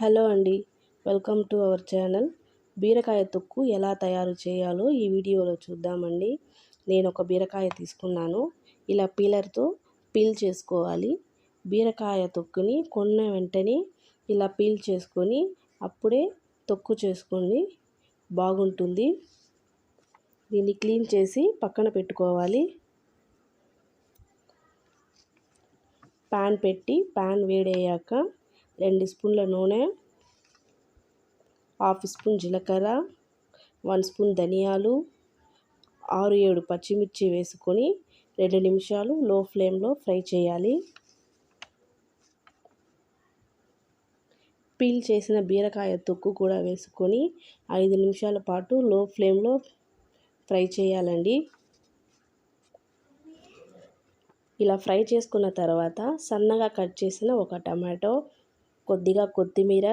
Hello అండి welcome to our channel. బీరకాయ తొక్కు ఎలా తయారు చేయాలో ఈ వీడియోలో చూద్దామండి. నేను ఒక బీరకాయ తీసుకున్నాను. ఇలా పీలర్తో పీల్ చేసుకోవాలి. బీరకాయ తొక్కుని కొన్న వెంటనే ఇలా పీల్ చేసుకొని అప్పుడే తొక్కు చేసుకోండి. బాగుంటుంది. దీన్ని క్లీన్ చేసి పక్కన పెట్టుకోవాలి. ప్యాన్ పెట్టి ప్యాన్ వేడయ్యాక రెండు స్పూన్ల నూనె హాఫ్ స్పూన్ జీలకర్ర వన్ స్పూన్ ధనియాలు ఆరు ఏడు పచ్చిమిర్చి వేసుకొని రెండు నిమిషాలు లో ఫ్లేమ్లో ఫ్రై చేయాలి. పీల్ చేసిన బీరకాయ తొక్కు కూడా వేసుకొని ఐదు నిమిషాల పాటు లో ఫ్లేమ్లో ఫ్రై చేయాలండి. ఇలా ఫ్రై చేసుకున్న తర్వాత సన్నగా కట్ చేసిన ఒక టమాటో కొద్దిగా కొత్తిమీర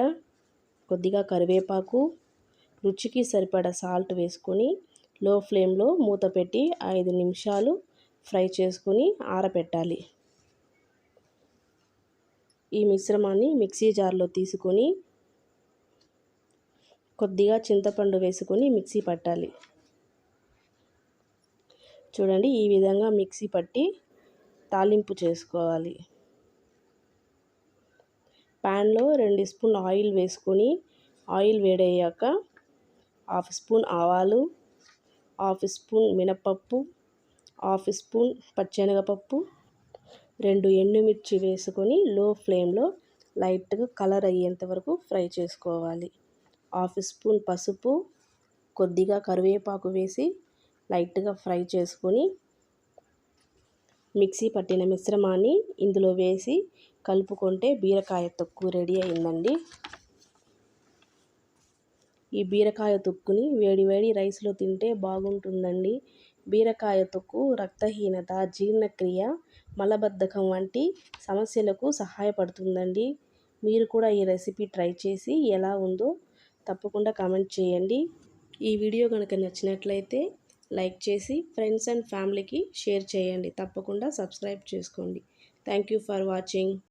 కొద్దిగా కరివేపాకు రుచికి సరిపడా సాల్ట్ వేసుకొని లో ఫ్లేమ్లో మూత పెట్టి ఐదు నిమిషాలు ఫ్రై చేసుకొని ఆరబెట్టాలి ఈ మిశ్రమాన్ని మిక్సీ జార్లో తీసుకొని కొద్దిగా చింతపండు వేసుకొని మిక్సీ పట్టాలి. చూడండి ఈ విధంగా మిక్సీ పట్టి తాలింపు చేసుకోవాలి. ప్యాన్లో రెండు స్పూన్ ఆయిల్ వేసుకొని ఆయిల్ వేడయ్యాక హాఫ్ స్పూన్ ఆవాలు హాఫ్ స్పూన్ మినపప్పు హాఫ్ స్పూన్ పచ్చెనగపప్పు రెండు ఎండుమిర్చి వేసుకొని లో ఫ్లేమ్లో లైట్గా కలర్ అయ్యేంత వరకు ఫ్రై చేసుకోవాలి. హాఫ్ స్పూన్ పసుపు కొద్దిగా కరివేపాకు వేసి లైట్గా ఫ్రై చేసుకొని మిక్సీ పట్టిన మిశ్రమాన్ని ఇందులో వేసి కలుపుకుంటే బీరకాయ తొక్కు రెడీ అయిందండి. ఈ బీరకాయ తొక్కుని వేడి వేడి రైస్లో తింటే బాగుంటుందండి. బీరకాయ తొక్కు రక్తహీనత జీర్ణక్రియ మలబద్ధకం వంటి సమస్యలకు సహాయపడుతుందండి. మీరు కూడా ఈ రెసిపీ ట్రై చేసి ఎలా ఉందో తప్పకుండా కామెంట్ చేయండి. ఈ వీడియో కనుక నచ్చినట్లయితే లైక్ చేసి ఫ్రెండ్స్ అండ్ ఫ్యామిలీకి షేర్ చేయండి. తప్పకుండా సబ్స్క్రైబ్ చేసుకోండి. Thank you for watching.